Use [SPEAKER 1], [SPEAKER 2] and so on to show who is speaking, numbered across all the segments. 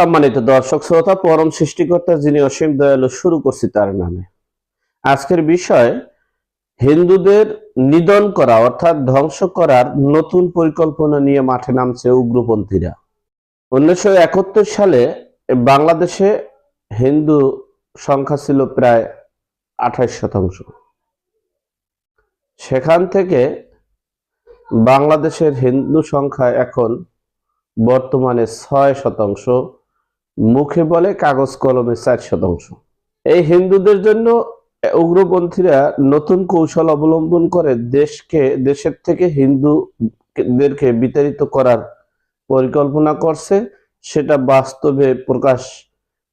[SPEAKER 1] সম্মানিত দর্শক, শ্রোতা, পরম সৃষ্টিকর্তা যিনি অসীম দয়ালু, শুরু করছি তার নামে। আজকের বিষয়, হিন্দুদের নিধন করা, অর্থাৎ ধ্বংস করার নতুন পরিকল্পনা নিয়ে মাঠে নামছে উগ্রপন্থীরা। উনিশশো একাত্তর সালে বাংলাদেশে হিন্দু সংখ্যা ছিল প্রায় আঠাশ শতাংশ। সেখান থেকে বাংলাদেশের হিন্দু সংখ্যা এখন বর্তমানে ছয় শতাংশ। মুখে বলে, কাগজ কলমে চার শতাংশ। এই হিন্দুদের জন্য উগ্রপন্থীরা নতুন কৌশল অবলম্বন করে দেশকে, দেশের থেকে হিন্দুদেরকে বিতাড়িত করার পরিকল্পনা করছে। সেটা বাস্তবে প্রকাশ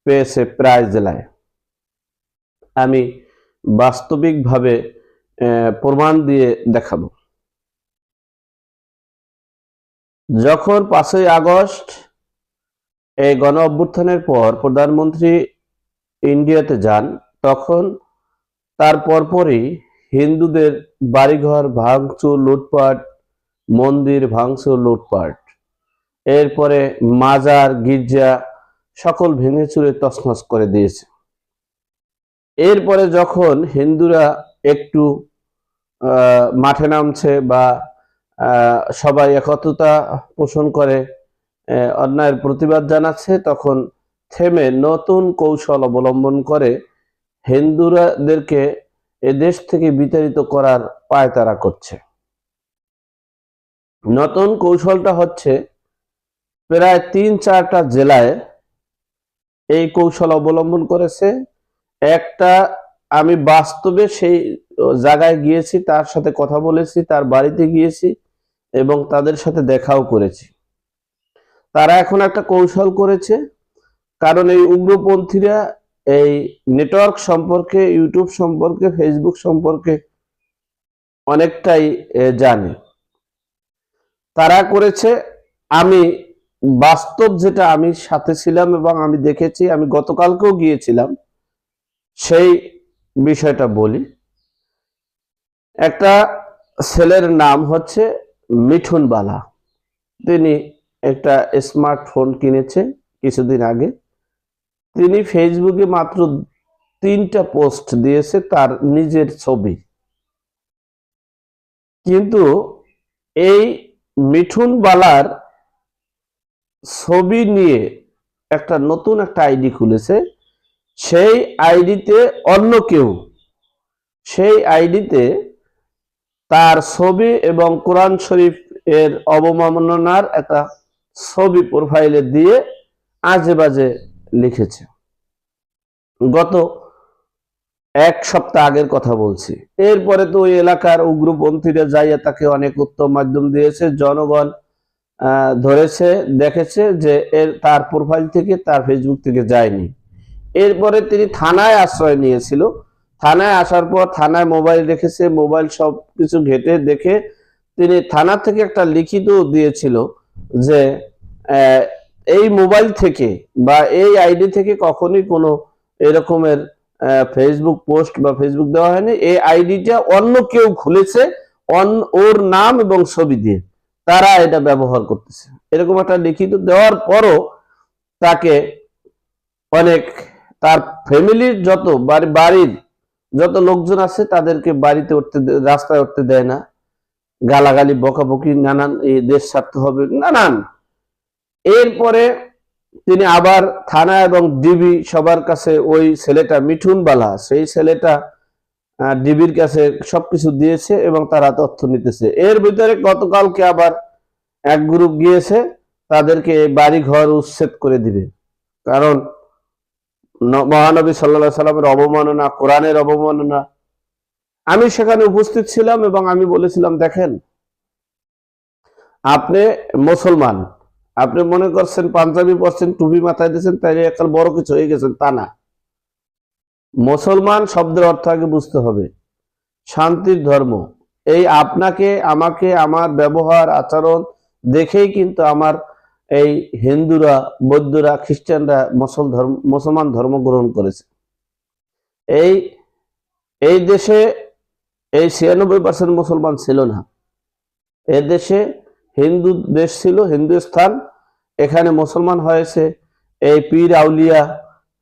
[SPEAKER 1] পেয়েছে প্রায় জেলায়। আমি বাস্তবিকভাবে প্রমাণ দিয়ে দেখাবো। যখন পাঁচই আগস্ট এই গণ অভ্যুত্থানের পর প্রধানমন্ত্রী ইন্ডিয়াতে যান, তখন তার পরপরই হিন্দুদের বাড়িঘর ভাঙচুর, লুটপাট, মন্দির ভাঙচুর, লুটপাট। এরপরে মাজার, গির্জা সকল ভেঙে চুরে তছনছ করে দিয়েছে। এরপরে যখন হিন্দুরা একটু মাঠে নামছে বা সবাই একত্রতা পোষণ করে অন্যায়ের প্রতিবাদ জানাচ্ছে। তখন থেমে নতুন কৌশল অবলম্বন করে হিন্দুরাদেরকে এ দেশ থেকে বিতাড়িত করার পায়তারা করছে। নতুন কৌশলটা হচ্ছে, প্রায় তিন চারটা জেলায় এই কৌশল অবলম্বন করেছে। একটা আমি বাস্তবে সেই জায়গায় গিয়েছি, তার সাথে কথা বলেছি, তার বাড়িতে গিয়েছি এবং তাদের সাথে দেখাও করেছি। তারা এখন একটা কৌশল করেছে। কারণ এই উগ্রপন্থীরা এই নেটওয়ার্ক সম্পর্কে, ইউটিউব সম্পর্কে, ফেসবুক সম্পর্কে অনেকটাই জানে। তারা করেছে, আমি বাস্তব যেটা আমি সাথে ছিলাম এবং আমি দেখেছি, আমি গতকালকেও গিয়েছিলাম, সেই বিষয়টা বলি। একটা ছেলের নাম হচ্ছে মিঠুন বালা তিনি একটা স্মার্টফোন কিনেছে কিছুদিন আগে। তিনি ফেসবুকে মাত্র তিনটা পোস্ট দিয়েছে তার নিজের ছবি। কিন্তু এই মিঠুন বালার ছবি নিয়ে একটা নতুন একটা আইডি খুলেছে। সেই আইডিতে অন্য কেউ, সেই আইডিতে তার ছবি এবং কোরআন শরীফ এর অবমাননার একটা ছবি প্রোফাইলে দিয়ে আজে বাজে লিখেছে। গত এক সপ্তাহ আগের কথা বলছি। এরপরে তো ওই এলাকার উগ্রপন্থীরা যাইয়া তাকে অনেক উত্তম মাধ্যম দিয়েছে, জনগণ ধরেছে, দেখেছে যে এর তার প্রোফাইল থেকে তার ফেসবুক থেকে যায়নি। এরপরে তিনি থানায় আশ্রয় নিয়েছিল। থানায় আসার পর থানায় মোবাইল রেখেছে মোবাইল সব কিছু ঘেটে দেখে তিনি থানা থেকে একটা লিখিত দিয়েছিল যে এই মোবাইল থেকে বা এই আইডি থেকে কখনোই কোনো এরকমের ফেসবুক পোস্ট বা ফেসবুক দেওয়া হয়নি। এই আইডিটা অন্য কেউ খুলেছে ওর নাম এবং ছবি দিয়ে। তারা এটা ব্যবহার করতেছে। এরকম একটা লিখিত দেওয়ার পরও তাকে অনেক তার ফ্যামিলির যত বাড়ির যত লোকজন আছে তাদেরকে বাড়িতে উঠতে রাস্তায় উঠতে দেয় না। গালাগালি, বকাবকি, নানান এই দেশ ছাড়তে হবে, নানান। এরপরে তিনি আবার থানা এবং ডিবি সবার কাছে ওই ছেলেটা মিঠুন বালা, সেই ছেলেটা ডিবির কাছে সবকিছু দিয়েছে এবং তারা তথ্য নিতেছে। এর ভিতরে গতকালকে আবার এক গ্রুপ গিয়েছে, তাদেরকে বাড়ি ঘর উচ্ছেদ করে দিবে। কারণ মহানবী সাল্লা সাল্লামের অবমাননা, কোরআনের অবমাননা আমি সেখানে উপস্থিত ছিলাম এবং আমি বলেছিলাম, দেখেন, আপনি মুসলমান, আপনি মনে করছেন পাঞ্জাবি পরছেন, টুপি মাথায় দিয়েছেন তাই একটা বড় কিছু হয়ে গেছেন, তা না। মুসলমান শব্দের অর্থ আগে বুঝতে হবে। শান্তির ধর্ম, এই আপনাকে, আমাকে, আমার ব্যবহার, আচরণ দেখেই কিন্তু আমার এই হিন্দুরা, বৌদ্ধরা, খ্রিস্টানরা মুসল ধর্ম, মুসলমান ধর্ম গ্রহণ করেছে। এই এই দেশে এই ছিয়ানব্বই পার্সেন্ট মুসলমান ছিল না। এ দেশে হিন্দু দেশ ছিল, হিন্দুস্থান, এখানে মুসলমান হয়েছে। এই পীর আউলিয়া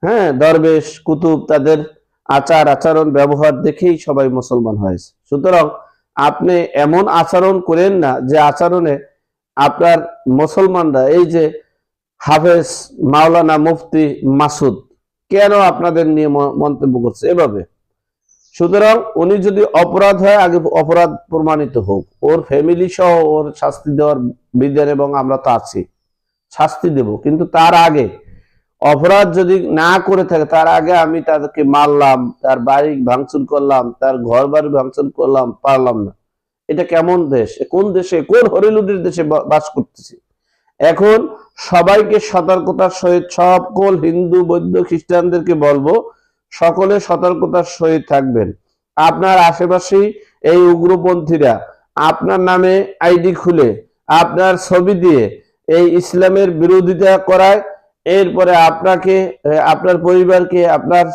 [SPEAKER 1] হ্যাঁ দরবেশ, কুতুব, তাদের আচার, আচরণ, ব্যবহার দেখেই সবাই মুসলমান হয়েছে। সুতরাং আপনি এমন আচরণ করেন না যে আচরণে আপনার মুসলমানরা, এই যে হাফেজ মাওলানা মুফতি মাসুদ, কেন আপনাদের নিয়ে মন্তব্য করছে? এভাবে। সুতরাং উনি যদি অপরাধ হয়, আগে অপরাধ প্রমাণিত হোক। ওর ফ্যামিলি সহ ওর শাস্তি দেওয়ার বিধান এবং আমরা তো আছি। শাস্তি দেব। কিন্তু তার আগে অপরাধ যদি না করে থাকে, তার আগে আমি তাদেরকে মারলাম, তার বাড়ি ভাঙচুর করলাম, তার ঘর বাড়ি ভাঙচুর করলাম, পারলাম না। এটা কেমন দেশ? কোন দেশে, কোন হরিলুডির দেশে বাস করতেছি? এখন সবাইকে সতর্কতার সহিত সকল হিন্দু, বৌদ্ধ, খ্রিস্টানদেরকে বলব সকলে সতর্কতার সহিত থাকবেন। আপনার আশেপাশে এই উগ্রপন্থীরা আপনার নামে আইডি খুলে আপনার ছবি দিয়ে এই ইসলামের বিরোধিতা করায়। এরপরে আপনাকে, আপনার পরিবারকে, আপনার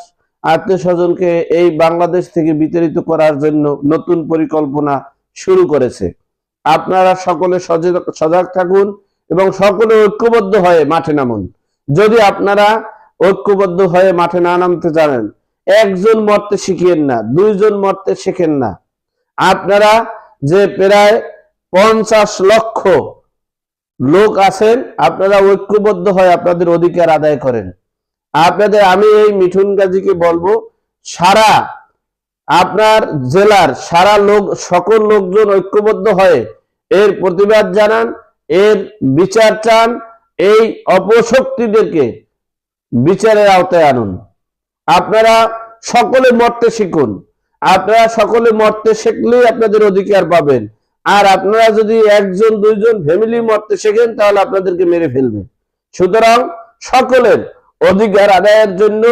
[SPEAKER 1] আত্মীয় স্বজনকে এই বাংলাদেশ থেকে বিতাড়িত করার জন্য নতুন পরিকল্পনা শুরু করেছে। আপনারা সকলে সজে- সজাগ থাকুন এবং সকলে ঐক্যবদ্ধ হয়ে মাঠে নামুন। যদি আপনারা ঐক্যবদ্ধ হয়ে মাঠে না নামতে জানেন। একজন মরতে শিখিয়েন না, দুইজন মরতে শেখেন না। আপনারা যে প্রায় পঞ্চাশ লক্ষ লোক আছেন, আপনারা ঐক্যবদ্ধ হয়ে আপনাদের অধিকার আদায় করেন। আপনাদের, আমি এই মিঠুন গাজীকে বলব, সারা আপনার জেলার, সারা লোক, সকল লোকজন ঐক্যবদ্ধ হয়ে এর প্রতিবাদ জানান, এর বিচার চান, এই অপশক্তিদেরকে বিচারের আওতায় আনুন। আপনারা সকলে মরতে শিখুন। আপনারা সকলে মরতে শিখলেই আপনাদের অধিকার পাবেন। আর আপনারা যদি একজন, দুইজন ফ্যামিলি মরতে শেখেন, তাহলে আপনাদেরকে মেরে ফেলবে। সুতরাং সকলের অধিকার আদায়ের জন্য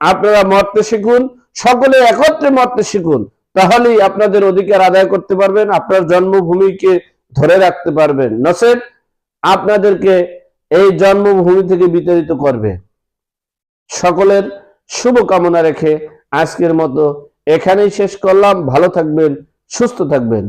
[SPEAKER 1] আপনারা মরতে শিখুন। সকলে একত্রে মরতে শিখুন। তাহলেই আপনাদের অধিকার আদায় করতে পারবেন, আপনার জন্মভূমিকে ধরে রাখতে পারবেন। নসেদ আপনাদেরকে এই জন্মভূমি থেকে বিতাড়িত করবে। সকলের শুভকামনা রেখে আজকের মতো এখানেই শেষ করলাম। ভালো থাকবেন সুস্থ থাকবেন।